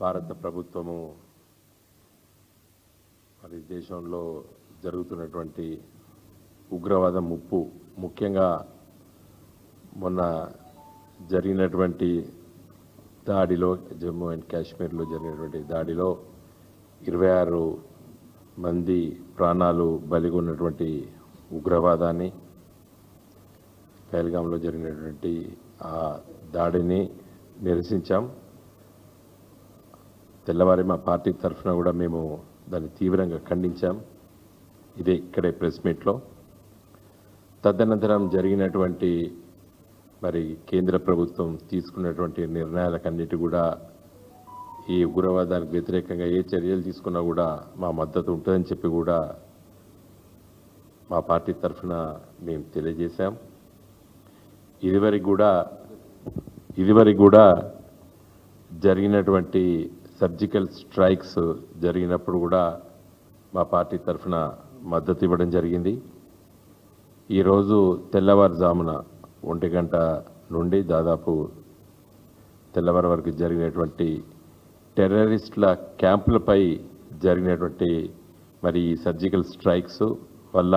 భారత ప్రభుత్వము మరి దేశంలో జరుగుతున్నటువంటి ఉగ్రవాద ముప్పు ముఖ్యంగా మొన్న జరిగినటువంటి దాడిలో జమ్మూ అండ్ కాశ్మీర్లో జరిగినటువంటి దాడిలో ఇరవై ఆరు మంది ప్రాణాలు బలిగొన్నటువంటి ఉగ్రవాదాన్ని పహల్గాంలో జరిగినటువంటి ఆ దాడిని నిరసించాం. తెల్లవారి మా పార్టీ తరఫున కూడా మేము దాన్ని తీవ్రంగా ఖండించాం. ఇదే ఇక్కడే ప్రెస్ మీట్లో. తదనంతరం జరిగినటువంటి మరి కేంద్ర ప్రభుత్వం తీసుకున్నటువంటి నిర్ణయాలకన్నిటి కూడా ఈ ఉగ్రవాదానికి వ్యతిరేకంగా ఏ చర్యలు తీసుకున్నా కూడా మా మద్దతు ఉంటుందని చెప్పి కూడా మా పార్టీ తరఫున మేము తెలియజేశాం. ఇదివరకు కూడా ఇదివరకు కూడా జరిగినటువంటి సర్జికల్ స్ట్రైక్స్ జరిగినప్పుడు కూడా మా పార్టీ తరఫున మద్దతు ఇవ్వడం జరిగింది. ఈరోజు తెల్లవారుజామున ఒంటి గంట నుండి దాదాపు తెల్లవారు వరకు జరిగినటువంటి టెర్రరిస్టుల క్యాంపులపై జరిగినటువంటి మరి ఈ సర్జికల్ స్ట్రైక్స్ వల్ల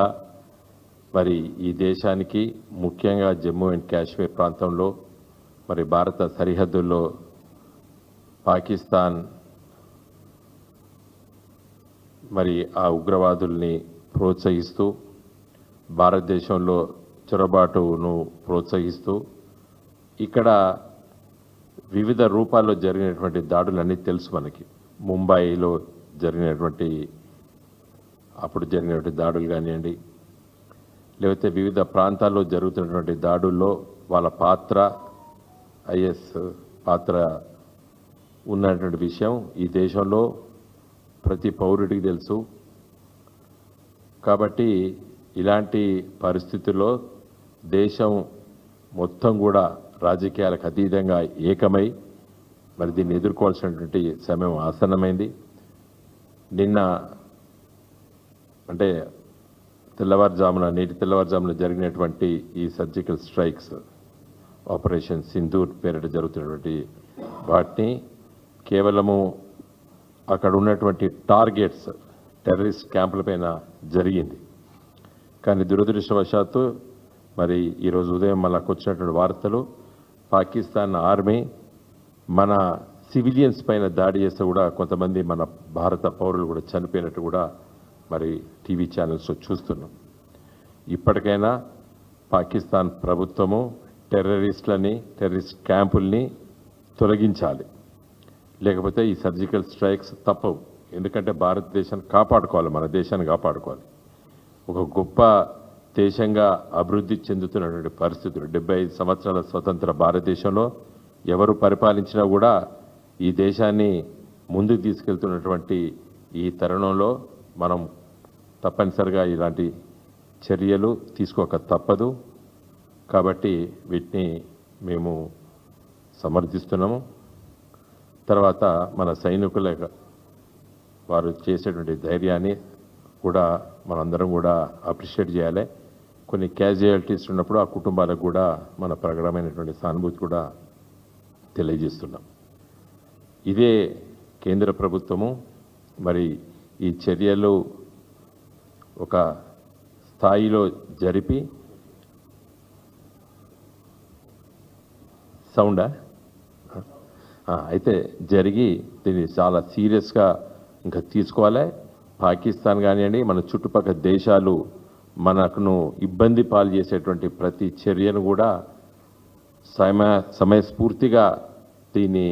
మరి ఈ దేశానికి ముఖ్యంగా జమ్మూ అండ్ కాశ్మీర్ ప్రాంతంలో మరి భారత సరిహద్దుల్లో పాకిస్తాన్ మరి ఆ ఉగ్రవాదుల్ని ప్రోత్సహిస్తూ భారతదేశంలో చొరబాటును ప్రోత్సహిస్తూ ఇక్కడ వివిధ రూపాల్లో జరిగినటువంటి దాడులన్నీ తెలుసు మనకి. ముంబైలో జరిగినటువంటి అప్పుడు జరిగినటువంటి దాడులు కానివ్వండి లేకపోతే వివిధ ప్రాంతాల్లో జరుగుతున్నటువంటి దాడుల్లో వాళ్ళ పాత్ర ఐఎస్ పాత్ర ఉన్నటువంటి విషయం ఈ దేశంలో ప్రతి పౌరుడికి తెలుసు. కాబట్టి ఇలాంటి పరిస్థితుల్లో దేశం మొత్తం కూడా రాజకీయాలకు అతీతంగా ఏకమై మరి దీన్ని ఎదుర్కోవాల్సినటువంటి సమయం ఆసన్నమైంది. నిన్న అంటే తెల్లవారుజామున నేటి తెల్లవారుజామున జరిగినటువంటి ఈ సర్జికల్ స్ట్రైక్స్ ఆపరేషన్ సింధూర్ పేరిట జరుగుతున్నటువంటి వాటిని కేవలము అక్కడ ఉన్నటువంటి టార్గెట్స్ టెర్రరిస్ట్ క్యాంపులపైన జరిగింది. కానీ దురదృష్టవశాత్తు మరి ఈరోజు ఉదయం మనకు వచ్చినటువంటి వార్తలు పాకిస్తాన్ ఆర్మీ మన సివిలియన్స్ పైన దాడి చేస్తే కూడా కొంతమంది మన భారత పౌరులు కూడా చనిపోయినట్టు కూడా మరి టీవీ ఛానల్స్ చూస్తున్నాం. ఇప్పటికైనా పాకిస్తాన్ ప్రభుత్వము టెర్రరిస్టులని టెర్రరిస్ట్ క్యాంపుల్ని తొలగించాలి. లేకపోతే ఈ సర్జికల్ స్ట్రైక్స్ తప్పవు. ఎందుకంటే భారతదేశాన్ని కాపాడుకోవాలి మన దేశాన్ని కాపాడుకోవాలి. ఒక గొప్ప దేశంగా అభివృద్ధి చెందుతున్నటువంటి పరిస్థితులు. డెబ్బై ఐదు సంవత్సరాల స్వతంత్ర భారతదేశంలో ఎవరు పరిపాలించినా కూడా ఈ దేశాన్ని ముందుకు తీసుకెళ్తున్నటువంటి ఈ తరుణంలో మనం తప్పనిసరిగా ఇలాంటి చర్యలు తీసుకోక తప్పదు. కాబట్టి వీటిని మేము సమర్థిస్తున్నాము. తర్వాత మన సైనికుల వారు చేసేటువంటి ధైర్యాన్ని కూడా మనందరం కూడా అప్రిషియేట్ చేయాలి. కొన్ని క్యాజువాలిటీస్ ఉన్నప్పుడు ఆ కుటుంబాలకు కూడా మన ప్రకటమైనటువంటి సానుభూతి కూడా తెలియజేస్తున్నాం. ఇదే కేంద్ర ప్రభుత్వము. మరి ఈ చర్యలు ఒక స్థాయిలో జరిపి సౌండా? అయితే జరిగి దీన్ని చాలా సీరియస్గా ఇంకా తీసుకోవాలి. పాకిస్తాన్ కానివ్వండి మన చుట్టుపక్కల దేశాలు మనకును ఇబ్బంది పాలు చేసేటువంటి ప్రతి చర్యను కూడా సమయ సమయస్ఫూర్తిగా దీన్ని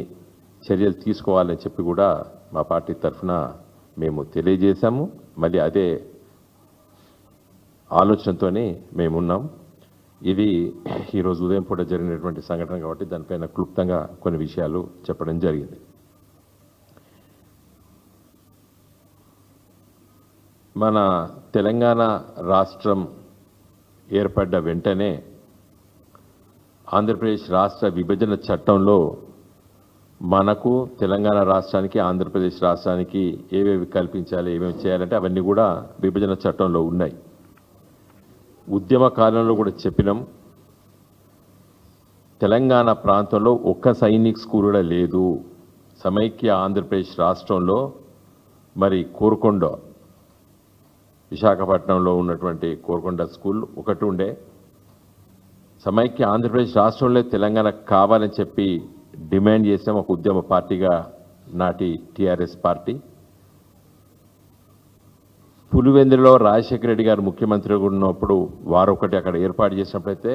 చర్యలు తీసుకోవాలని చెప్పి కూడా మా పార్టీ తరఫున మేము తెలియజేశాము. మళ్ళీ అదే ఆలోచనతోనే మేమున్నాం. ఇది ఈరోజు ఉదయం పూట జరిగినటువంటి సంఘటన కాబట్టి దానిపైన క్లుప్తంగా కొన్ని విషయాలు చెప్పడం జరిగింది. మన తెలంగాణ రాష్ట్రం ఏర్పడ్డ వెంటనే ఆంధ్రప్రదేశ్ రాష్ట్ర విభజన చట్టంలో మనకు తెలంగాణ రాష్ట్రానికి ఆంధ్రప్రదేశ్ రాష్ట్రానికి ఏవేవి కల్పించాలి ఏమేమి చేయాలంటే అవన్నీ కూడా విభజన చట్టంలో ఉన్నాయి. ఉద్యమ కాలంలో కూడా చెప్పినాం. తెలంగాణ ప్రాంతంలో ఒక్క సైనిక్ స్కూల్ కూడా లేదు. సమైక్య ఆంధ్రప్రదేశ్ రాష్ట్రంలో మరి కోరుకొండ విశాఖపట్నంలో ఉన్నటువంటి కోరుకొండ స్కూల్ ఒకటి ఉండే. సమైక్య ఆంధ్రప్రదేశ్ రాష్ట్రంలో తెలంగాణ కావాలని చెప్పి డిమాండ్ చేసాం ఒక ఉద్యమ పార్టీగా నాటి టీఆర్ఎస్ పార్టీ. పులివెందులో రాజశేఖర రెడ్డి గారు ముఖ్యమంత్రిగా ఉన్నప్పుడు వారు ఒకటి అక్కడ ఏర్పాటు చేసినప్పుడైతే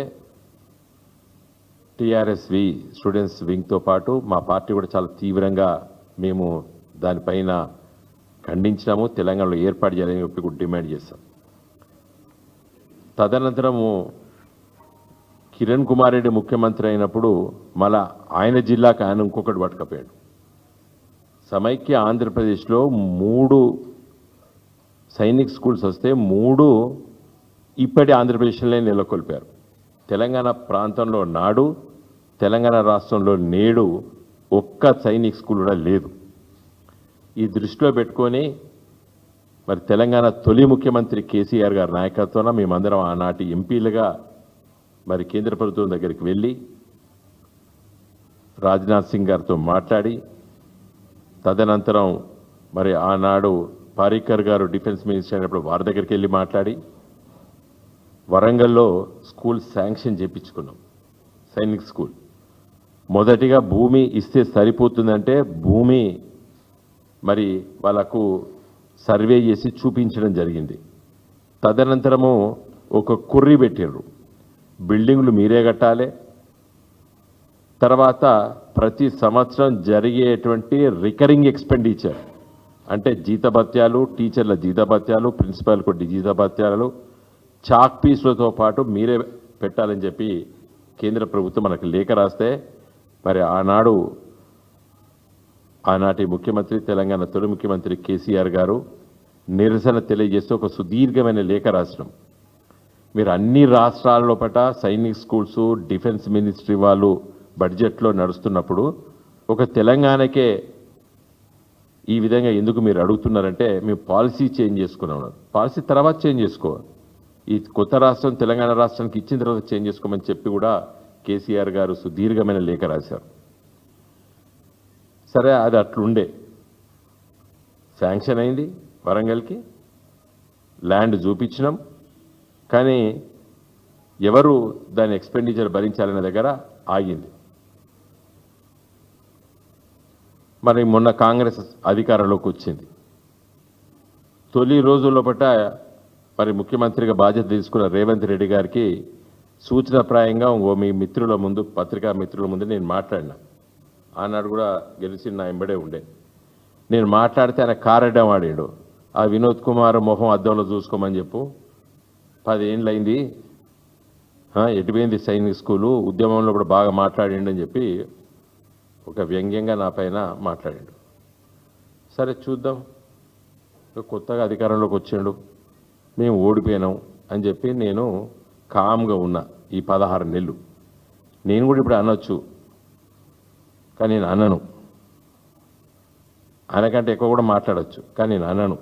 టిఆర్ఎస్ వి స్టూడెంట్స్ వింగ్తో పాటు మా పార్టీ కూడా చాలా తీవ్రంగా మేము దానిపైన ఖండించినాము తెలంగాణలో ఏర్పాటు చేయాలని చెప్పి కూడా డిమాండ్ చేస్తాం తదనంతరము కిరణ్ కుమార్ రెడ్డి ముఖ్యమంత్రి అయినప్పుడు మళ్ళా ఆయన జిల్లాకు ఆయన ఇంకొకటి పట్టుకపోయాడు. సమైక్య ఆంధ్రప్రదేశ్లో మూడు సైనిక్ స్కూల్స్ వస్తే మూడు ఇప్పటి ఆంధ్రప్రదేశ్లోనే నెలకొల్పారు. తెలంగాణ ప్రాంతంలో నాడు తెలంగాణ రాష్ట్రంలో నేడు ఒక్క సైనిక్ స్కూల్ కూడా లేదు. ఈ దృష్టిలో పెట్టుకొని మరి తెలంగాణ తొలి ముఖ్యమంత్రి కేసీఆర్ గారి నాయకత్వాన మేమందరం ఆనాటి ఎంపీలుగా మరి కేంద్ర ప్రభుత్వం దగ్గరికి వెళ్ళి రాజ్నాథ్ సింగ్ గారితో మాట్లాడి తదనంతరం మరి ఆనాడు పారికర్ గారు డిఫెన్స్ మినిస్టర్ అయినప్పుడు వారి దగ్గరికి వెళ్ళి మాట్లాడి వరంగల్లో స్కూల్ శాంక్షన్ చేయించుకున్నాం సైనిక్ స్కూల్. మొదటిగా భూమి ఇస్తే సరిపోతుందంటే భూమి మరి వాళ్ళకు సర్వే చేసి చూపించడం జరిగింది. తదనంతరము ఒక కుర్రి పెట్టిండ్రు బిల్డింగ్లు మీరే కట్టాలి. తర్వాత ప్రతి సంవత్సరం జరిగేటువంటి రికరింగ్ ఎక్స్పెండిచర్. అంటే జీతభత్యాలు టీచర్ల జీతభత్యాలు ప్రిన్సిపాల్ కొద్ది జీతభత్యాలు చాక్ పీసులతో పాటు మీరే పెట్టాలని చెప్పి కేంద్ర ప్రభుత్వం మనకు లేఖ రాస్తే మరి ఆనాడు ఆనాటి ముఖ్యమంత్రి తెలంగాణ తొలి ముఖ్యమంత్రి కేసీఆర్ గారు నిరసన తెలియజేస్తూ ఒక సుదీర్ఘమైన లేఖ రాసినాం. మీరు అన్ని రాష్ట్రాల పట సైనిక్ స్కూల్స్ డిఫెన్స్ మినిస్ట్రీ వాళ్ళు బడ్జెట్లో నడుస్తున్నప్పుడు ఒక తెలంగాణకే ఈ విధంగా ఎందుకు మీరు అడుగుతున్నారంటే మేము పాలసీ చేంజ్ చేసుకున్నాం. పాలసీ తర్వాత చేంజ్ చేసుకో ఈ కొత్త రాష్ట్రం తెలంగాణ రాష్ట్రానికి ఇచ్చిన తర్వాత చేంజ్ చేసుకోమని చెప్పి కూడా కేసీఆర్ గారు సుదీర్ఘమైన లేఖ రాశారు. సరే అది అట్లుండే. శాంక్షన్ అయింది వరంగల్కి. ల్యాండ్ చూపించినాం. కానీ ఎవరు దాని ఎక్స్పెండిచర్ భరించాలనే దగ్గర ఆగింది. మరి మొన్న కాంగ్రెస్ అధికారంలోకి వచ్చింది. తొలి రోజుల్లో పట్ట మరి ముఖ్యమంత్రిగా బాధ్యత తీసుకున్న రేవంత్ రెడ్డి గారికి సూచనప్రాయంగా ఓ మీ మిత్రుల ముందు పత్రికా మిత్రుల ముందు నేను మాట్లాడినా. ఆనాడు కూడా గెలిచి నా ఎంబడే ఉండే. నేను మాట్లాడితే ఆయన కారడ్డం ఆడాడు. ఆ వినోద్ కుమార్ మొహం అద్దంలో చూసుకోమని చెప్పు. పదేళ్ళు అయింది ఎటుపోయింది సైనిక్ స్కూలు? ఉద్యమంలో కూడా బాగా మాట్లాడిండని అని చెప్పి ఒక వ్యంగ్యంగా నా పైన మాట్లాడాడు. సరే చూద్దాం. కొత్తగా అధికారంలోకి వచ్చాడు. మేము ఓడిపోయినాం అని చెప్పి నేను కామ్గా ఉన్నా ఈ పదహారు నెలలు. నేను కూడా ఇప్పుడు అనొచ్చు. కానీ నేను అనను. ఆయనకంటే ఎక్కువ కూడా మాట్లాడచ్చు. కానీ నేను అనను.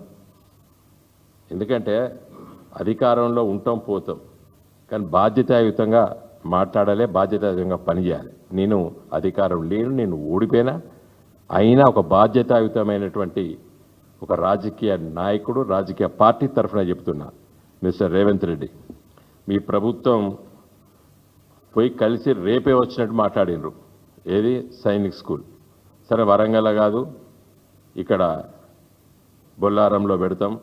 ఎందుకంటే అధికారంలో ఉంటాం పోతాం. కానీ బాధ్యతాయుతంగా మాట్లాడాలి బాధ్యతాయుతంగా పనిచేయాలి. నేను అధికారం లేను నేను ఓడిపోయినా. అయినా ఒక బాధ్యతాయుతమైనటువంటి ఒక రాజకీయ నాయకుడు రాజకీయ పార్టీ తరఫున చెప్తున్నా మిస్టర్ రేవంత్ రెడ్డి. మీ ప్రభుత్వం పోయి కలిసి రేపే వచ్చినట్టు మాట్లాడినరు ఏది? సైనిక్ స్కూల్. సరే వరంగల్ కాదు. ఇక్కడ బొల్లారంలో పెడతాం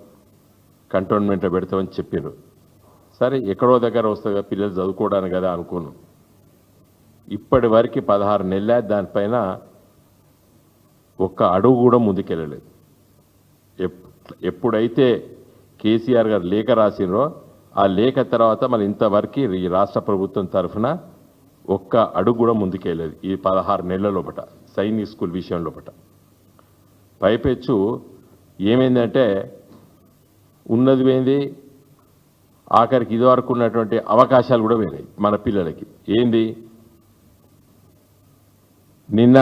కంటోన్మెంట్లో పెడతామని చెప్పారు సరే ఎక్కడో దగ్గర వస్తుంది కదా పిల్లలు చదువుకోవడానికి కదా అనుకున్నాం ఇప్పటి వరకు పదహారు నెలల దానిపైన ఒక్క అడుగు కూడా ముందుకెళ్ళలేదు. ఎప్- ఎప్పుడైతే కేసీఆర్ గారు లేఖ రాసినరో ఆ లేఖ తర్వాత మన ఇంతవరకు ఈ రాష్ట్ర ప్రభుత్వం తరఫున ఒక్క అడుగు కూడా ముందుకెళ్ళలేదు ఈ పదహారు నెలల లోపట సైనిక్ స్కూల్ విషయం లోపట. పైపెచ్చు ఏమైందంటే ఉన్నది పోయింది ఆఖరికి ఇదివరకు ఉన్నటువంటి అవకాశాలు కూడా పోయినాయి మన పిల్లలకి. ఏంది? నిన్న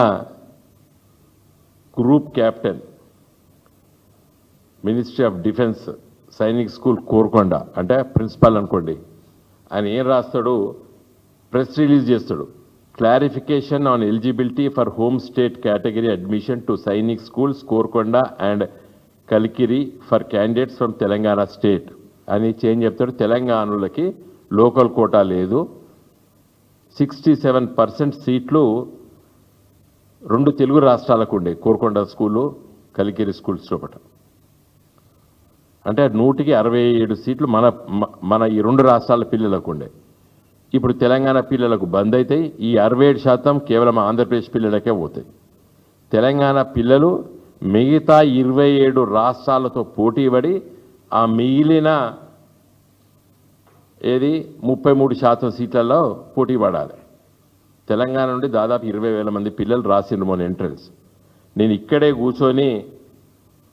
group captain ministry of defence Sainik school Korukonda అంటే ప్రిన్సిపాల్ అనుకోండి ఆయన ఏం రాస్తాడు? ప్రెస్ రిలీజ్ చేస్తాడు. Clarification on eligibility for home state category admission to Sainik schools Korukonda and Kalikiri for candidates from Telangana state అని చేంజ్ చెప్తాడు. తెలంగాణలకి local quota లేదు. సిక్స్టీ సెవెన్ పర్సెంట్ సీట్లు రెండు తెలుగు రాష్ట్రాలకు ఉండే. కోరుకొండ స్కూలు కలికిరి స్కూల్స్ లోపల అంటే నూటికి అరవై ఏడు సీట్లు మన మన ఈ రెండు రాష్ట్రాల పిల్లలకు ఉండే. ఇప్పుడు తెలంగాణ పిల్లలకు బంద్ అవుతాయి ఈ అరవై ఏడు శాతం కేవలం ఆంధ్రప్రదేశ్ పిల్లలకే పోతాయి. తెలంగాణ పిల్లలు మిగతా ఇరవై ఏడు రాష్ట్రాలతో పోటీ పడి ఆ మిగిలిన ఏది? ముప్పై మూడు శాతం సీట్లలో పోటీ పడాలి. తెలంగాణ నుండి దాదాపు ఇరవై వేల మంది పిల్లలు రాసిండ్రు మొన్న ఎంట్రన్స్. నేను ఇక్కడే కూర్చొని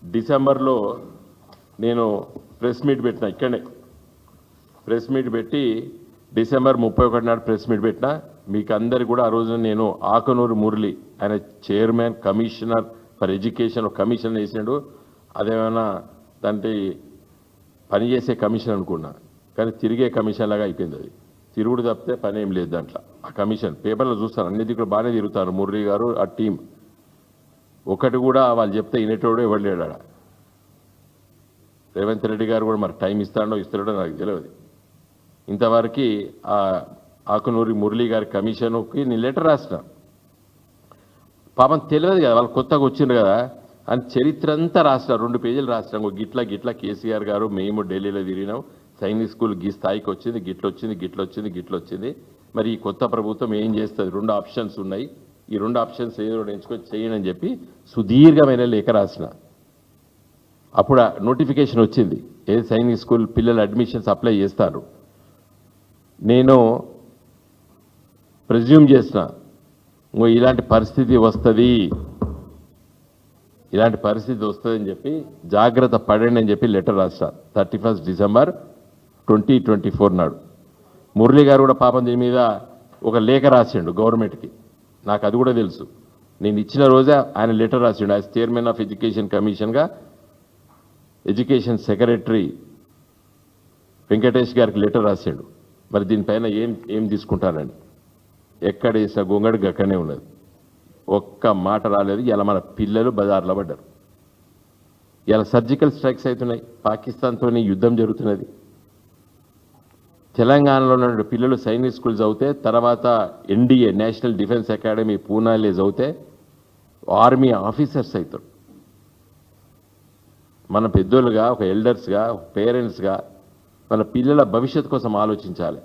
డిసెంబర్లో నేను ప్రెస్ మీట్ పెట్టిన ఇక్కడే ప్రెస్ మీట్ పెట్టి డిసెంబర్ ముప్పై ఒకటి నాడు ప్రెస్ మీట్ పెట్టిన మీకు అందరికి కూడా ఆ రోజున నేను ఆకనూరు మురళి ఆయన chairman commissioner for education commission వేసాడు అదేమైనా దాంట్లో పనిచేసే కమిషన్ అనుకున్నా కానీ తిరిగే కమిషన్ లాగా అయిపోయింది అది. తిరుగుడు తప్పితే పని ఏం లేదు దాంట్లో. ఆ కమిషన్ పేపర్లో చూస్తారు అన్ని దిక్కులు బాగానే తిరుగుతారు. మురళి గారు ఆ టీం. ఒకటి కూడా వాళ్ళు చెప్తే వినేటోడు ఎవడు లేడు రేవంత్ రెడ్డి గారు కూడా మరి టైం ఇస్తాడో ఇస్తాడో నాకు తెలియదు. ఇంతవరకు ఆ ఆకునూరి మురళి గారి కమిషన్కి నేను లెటర్ రాసిన. పాపం తెలియదు కదా వాళ్ళు కొత్తగా వచ్చిండ్రు కదా. అని చరిత్ర అంతా రాసిన రెండు పేజీలు రాసినాం. గిట్లా గిట్ల గిట్ల కేసీఆర్ గారు మేము ఢిల్లీలో తిరిగినాం. సైనిక్ స్కూల్ గీ స్థాయికి వచ్చింది గిట్ల వచ్చింది గిట్ల వచ్చింది గిట్ల వచ్చింది. మరి ఈ కొత్త ప్రభుత్వం ఏం చేస్తుంది? రెండు ఆప్షన్స్ ఉన్నాయి. ఈ రెండు ఆప్షన్స్ ఏదో ఎంచుకొని చేయండి అని చెప్పి సుదీర్ఘమైన లేఖ రాసిన. అప్పుడు నోటిఫికేషన్ వచ్చింది. ఏ సైనిక్ స్కూల్ పిల్లల అడ్మిషన్స్ అప్లై చేస్తారు? నేను ప్రెజ్యూమ్ చేసిన ఇంకో ఇలాంటి పరిస్థితి వస్తుంది. ఇలాంటి పరిస్థితి వస్తుందని చెప్పి జాగ్రత్త పడండి అని చెప్పి లెటర్ రాసిన. Thirty first December twenty twenty four నాడు. మురళి గారు కూడా పాపం దీని మీద ఒక లేఖ రాసిండు గవర్నమెంట్కి. నాకు అది కూడా తెలుసు. నేను ఇచ్చిన రోజే ఆయన లెటర్ రాసిండు. యాజ్ చైర్మన్ ఆఫ్ ఎడ్యుకేషన్ కమిషన్గా ఎడ్యుకేషన్ సెక్రటరీ వెంకటేష్ గారికి లెటర్ రాసిండు. మరి దీనిపైన ఏం ఏం తీసుకుంటారని ఎక్కడ వేసిన గొంగడికి అక్కడనే ఉన్నది. ఒక్క మాట రాలేదు. ఇలా మన పిల్లలు బజార్లో పడ్డారు. ఇలా సర్జికల్ స్ట్రైక్స్ అవుతున్నాయి. పాకిస్తాన్తోనే యుద్ధం జరుగుతున్నది. తెలంగాణలో ఉన్న పిల్లలు సైనిక్ స్కూల్ చదివితే తర్వాత ఎన్డీఏ నేషనల్ డిఫెన్స్ అకాడమీ పూనాలే చదివితే ఆర్మీ ఆఫీసర్స్ అవుతారు. మన పెద్దోళ్ళుగా ఒక ఎల్డర్స్గా ఒక పేరెంట్స్గా మన పిల్లల భవిష్యత్తు కోసం ఆలోచించాలి.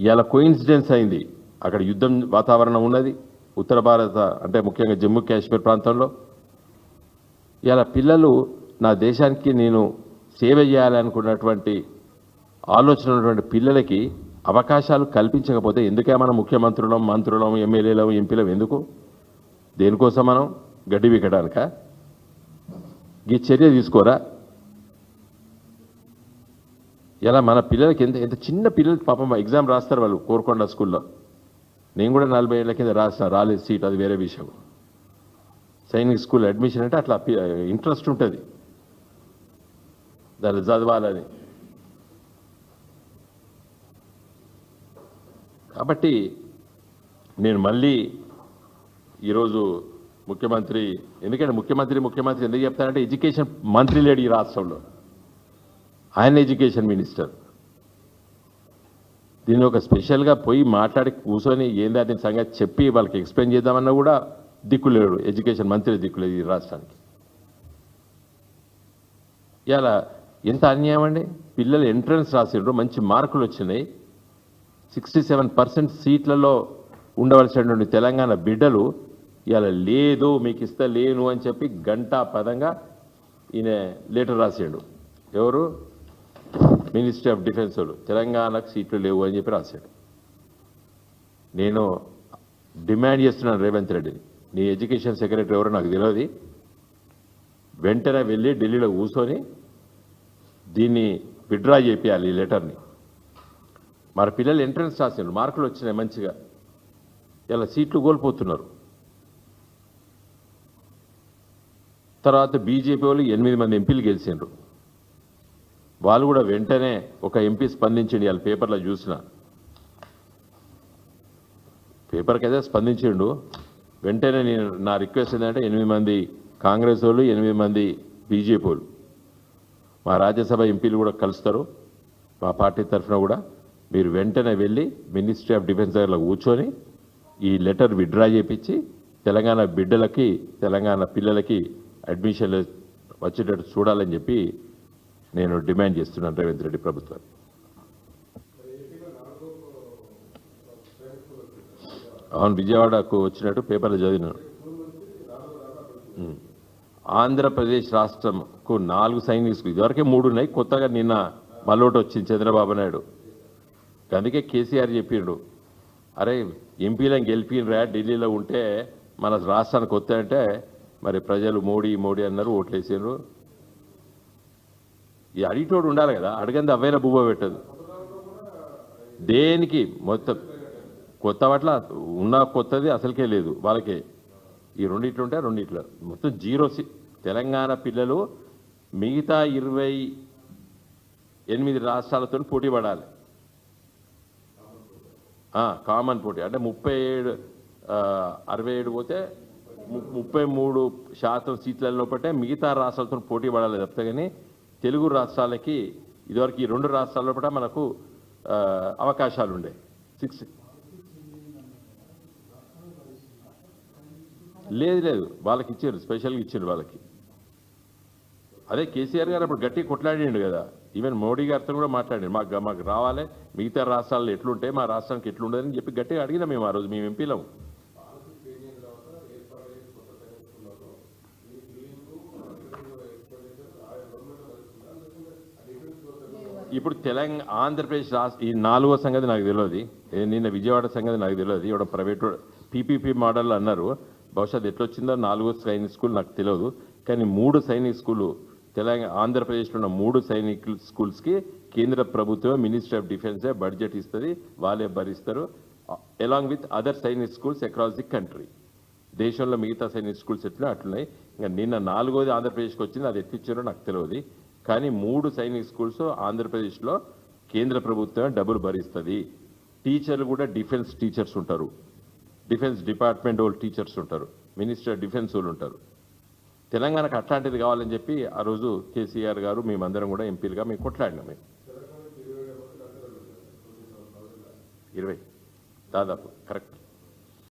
ఇలా కోయిన్సిడెన్స్ అయింది. అక్కడ యుద్ధం వాతావరణం ఉన్నది. ఉత్తర భారత అంటే ముఖ్యంగా జమ్మూ కాశ్మీర్ ప్రాంతంలో. ఇలా పిల్లలు నా దేశానికి నేను సేవ చేయాలనుకున్నటువంటి ఆలోచన ఉన్నటువంటి పిల్లలకి అవకాశాలు కల్పించకపోతే ఎందుకే మనం ముఖ్యమంత్రులం మంత్రులం ఎమ్మెల్యేలం ఎంపీలం ఎందుకు? దేనికోసం మనం గడ్డి వీకడానిక? ఈ చర్య తీసుకోరా? ఇలా మన పిల్లలకి ఎంత ఎంత చిన్న పిల్లలు పాపం ఎగ్జామ్ రాస్తారు వాళ్ళు కోరుకొండ స్కూల్లో. నేను కూడా నలభై ఏళ్ళ కింద రాసిన రాలేదు సీట్ అది వేరే విషయం. సైనిక్ స్కూల్ అడ్మిషన్ అంటే అట్లా ఇంట్రెస్ట్ ఉంటుంది. దాన్ని చదవాలని కాబట్టి నేను మళ్ళీ ఈరోజు ముఖ్యమంత్రి ఎందుకంటే ముఖ్యమంత్రి ముఖ్యమంత్రి ఎందుకు చెప్తానంటే ఎడ్యుకేషన్ మంత్రి లేడు ఈ రాష్ట్రంలో. ఆయన ఎడ్యుకేషన్ మినిస్టర్. దీన్ని ఒక స్పెషల్గా పోయి మాట్లాడి కూర్చొని ఏంది దీని సంగతి చెప్పి వాళ్ళకి ఎక్స్ప్లెయిన్ చేద్దామన్నా కూడా దిక్కులేడు ఎడ్యుకేషన్ మంత్రి దిక్కులేదు ఈ రాష్ట్రానికి. ఇలా ఎంత అన్యాయం అండి? పిల్లలు ఎంట్రన్స్ రాసిండ్రు మంచి మార్కులు వచ్చినాయి. సిక్స్టీ సెవెన్ పర్సెంట్ సీట్లలో ఉండవలసినటువంటి తెలంగాణ బిడ్డలు ఇలా లేదు మీకు ఇస్తే లేను అని చెప్పి గంటా పదంగా ఈయన లెటర్ రాశాడు. ఎవరు? మినిస్ట్రీ ఆఫ్ డిఫెన్స్ వాళ్ళు తెలంగాణకు సీట్లు లేవు అని చెప్పి రాశాడు. నేను డిమాండ్ చేస్తున్నాను రేవంత్ రెడ్డిని. నీ ఎడ్యుకేషన్ సెక్రటరీ ఎవరో నాకు తెలియదు. వెంటనే వెళ్ళి ఢిల్లీలో కూర్చొని దీన్ని విడ్రా చేపియాలి ఈ లెటర్ని. మరి పిల్లలు ఎంట్రన్స్ రాసిండ్రు మార్కులు వచ్చినాయి మంచిగా. ఇలా సీట్లు కోల్పోతున్నారు. తర్వాత బీజేపీ వాళ్ళు ఎనిమిది మంది ఎంపీలు గెలిచిండ్రు. వాళ్ళు కూడా వెంటనే ఒక ఎంపీ స్పందించండి. వాళ్ళ పేపర్లో చూసిన. పేపర్కి అయితే స్పందించిండు. వెంటనే నేను నా రిక్వెస్ట్ ఏంటంటే ఎనిమిది మంది కాంగ్రెస్ వాళ్ళు ఎనిమిది మంది బీజేపీ వాళ్ళు. మా రాజ్యసభ ఎంపీలు కూడా కలుస్తారు. మా పార్టీ తరఫున కూడా. మీరు వెంటనే వెళ్ళి మినిస్ట్రీ ఆఫ్ డిఫెన్స్ దగ్గర కూర్చొని ఈ లెటర్ విత్డ్రా చేపించి తెలంగాణ బిడ్డలకి తెలంగాణ పిల్లలకి అడ్మిషన్లు వచ్చేటట్టు చూడాలని చెప్పి నేను డిమాండ్ చేస్తున్నాను రేవంత్ రెడ్డి ప్రభుత్వాన్ని. అవును విజయవాడకు వచ్చినట్టు పేపర్లో చదివినాను ఆంధ్రప్రదేశ్ రాష్ట్రంకు నాలుగు సైనిక ఇదివరకే మూడు ఉన్నాయి కొత్తగా నిన్న మళ్ళోటి వచ్చింది చంద్రబాబు నాయుడు. అందుకే కేసీఆర్ చెప్పిండు అరే ఎంపీలను గెలిపినరా ఢిల్లీలో ఉంటే మన రాష్ట్రానికి వస్తాయంటే అంటే మరి ప్రజలు మోడీ మోడీ అన్నారు ఓట్లేసారు ఈ అడిగిటోడు ఉండాలి కదా అడగంది అవైనా బువ్వ పెట్టదు. దేనికి? మొత్తం కొత్త పట్ల ఉన్న కొత్తది అసలుకే లేదు వాళ్ళకే. ఈ రెండిట్లు ఉంటే రెండిట్లు. మొత్తం జీరో సి- తెలంగాణ పిల్లలు మిగతా ఇరవై ఎనిమిది రాష్ట్రాలతో పోటీ పడాలి. కామన్ పోటీ. అంటే ముప్పై ఏడు అరవై ఏడు పోతే ము- ముప్పై మూడు శాతం సీట్లలో పట్టే మిగతా రాష్ట్రాలతో పోటీ పడాలి తప్పితే కానీ తెలుగు రాష్ట్రాలకి ఇదివరకు ఈ రెండు రాష్ట్రాల్లో లోపల మనకు అవకాశాలు ఉండే సిక్స్. లేదు లేదు. వాళ్ళకి ఇచ్చారు. స్పెషల్గా ఇచ్చారు వాళ్ళకి. అదే కేసీఆర్ గారు అప్పుడు గట్టిగా కొట్లాడిండు కదా. ఈవెన్ మోడీ గారితో కూడా మాట్లాడారు. మాకు మాకు రావాలి. మిగతా రాష్ట్రాలు ఎట్లుంటే మా రాష్ట్రానికి ఎట్లుండదని చెప్పి గట్టిగా అడిగినాం మేము ఆ రోజు మేము ఎంపీలం. ఇప్పుడు తెలంగాణ ఆంధ్రప్రదేశ్ రాష్ట్ర ఈ నాలుగో సంగతి నాకు తెలియదు. నిన్న విజయవాడ సంగతి నాకు తెలియదు. ఇక్కడ ప్రైవేట్ పీపీపీ మోడల్ అన్నారు. బహుశా అది ఎట్లొచ్చిందో నాలుగో సైనిక్ స్కూల్ నాకు తెలియదు. కానీ మూడు సైనిక్ స్కూలు తెలంగాణ ఆంధ్రప్రదేశ్లో ఉన్న మూడు సైనిక స్కూల్స్కి కేంద్ర ప్రభుత్వం మినిస్ట్రీ ఆఫ్ డిఫెన్సే బడ్జెట్ ఇస్తుంది వాళ్ళే భరిస్తారు. Along with other Sainik schools across the country దేశంలో మిగతా సైనిక్ స్కూల్స్ ఎట్లా అట్లున్నాయి. ఇంకా నిన్న నాలుగోది ఆంధ్రప్రదేశ్కి వచ్చింది అది ఎత్తిచ్చారో నాకు తెలియదు కానీ మూడు సైనిక్ స్కూల్స్ ఆంధ్రప్రదేశ్లో కేంద్ర ప్రభుత్వం డబ్బులు భరిస్తుంది. టీచర్లు కూడా డిఫెన్స్ టీచర్స్ ఉంటారు. డిఫెన్స్ డిపార్ట్మెంట్ వాళ్ళు టీచర్స్ ఉంటారు. మినిస్టర్ డిఫెన్స్ వాళ్ళు ఉంటారు. తెలంగాణకు అట్లాంటిది కావాలని చెప్పి ఆ రోజు కేసీఆర్ గారు మేమందరం కూడా ఎంపీలుగా మేము కొట్లాడినాం మేము. ఇరవై. దాదాపు. కరెక్ట్.